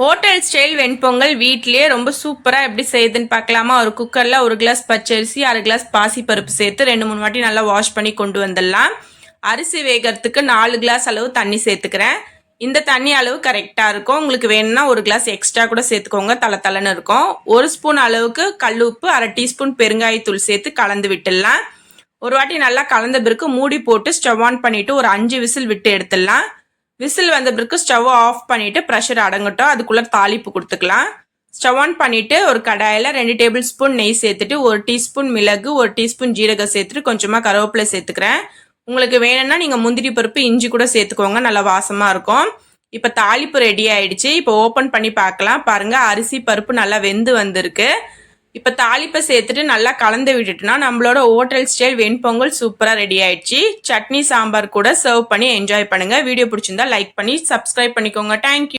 Hotel style வெண்பொங்கல் வீட்டிலேயே ரொம்ப சூப்பராக எப்படி செய்யுதுன்னு பார்க்கலாமா? ஒரு குக்கரில் ஒரு கிளாஸ் பச்சரிசி அரை கிளாஸ் பாசிப்பருப்பு சேர்த்து ரெண்டு மூணு வாட்டி நல்லா வாஷ் பண்ணி கொண்டு வந்துடலாம். அரிசி வேகிறதுக்கு நாலு கிளாஸ் அளவு தண்ணி சேர்த்துக்கிறேன். இந்த தண்ணி அளவு கரெக்டாக இருக்கும். உங்களுக்கு வேணும்னா ஒரு கிளாஸ் எக்ஸ்ட்ரா கூட சேர்த்துக்கோங்க. தலை தலைன்னு இருக்கும். ஒரு ஸ்பூன் அளவுக்கு கல் உப்பு அரை டீஸ்பூன் பெருங்காயத்தூள் சேர்த்து கலந்து விட்டுடலாம். ஒரு வாட்டி நல்லா கலந்த பிறகு மூடி போட்டு ஸ்டவ் ஆன் பண்ணிவிட்டு ஒரு அஞ்சு விசில் விட்டு எடுத்துடலாம். விசில் வந்த பிறகு ஸ்டவ் ஆஃப் பண்ணிட்டு ப்ரெஷர் அடங்கட்டும். அதுக்குள்ளே தாளிப்பு கொடுத்துக்கலாம். ஸ்டவ் ஆன் பண்ணிவிட்டு ஒரு கடாயில் ரெண்டு டேபிள் ஸ்பூன் நெய் சேர்த்துட்டு ஒரு டீஸ்பூன் மிளகு ஒரு டீஸ்பூன் ஜீரகம் சேர்த்துட்டு கொஞ்சமாக கருவேப்பிலை சேர்த்துக்கிறேன். உங்களுக்கு வேணும்னா நீங்கள் முந்திரி பருப்பு இஞ்சி கூட சேர்த்துக்கோங்க நல்லா வாசமாக இருக்கும். இப்போ தாளிப்பு ரெடி ஆயிடுச்சு. இப்போ ஓப்பன் பண்ணி பார்க்கலாம். பாருங்கள் அரிசி பருப்பு நல்லா வெந்து வந்திருக்கு. இப்போ தாளிப்பை சேர்த்துட்டு நல்லா கலந்து விட்டுட்டோம்னா நம்மளோட ஹோட்டல் ஸ்டைல் வெண்பொங்கல் சூப்பராக ரெடி ஆயிடுச்சு. சட்னி சாம்பார் கூட சர்வ் பண்ணி என்ஜாய் பண்ணுங்கள் வீடியோ பிடிச்சிருந்தா லைக் பண்ணி சப்ஸ்கிரைப் பண்ணிக்கோங்க. தேங்க்யூ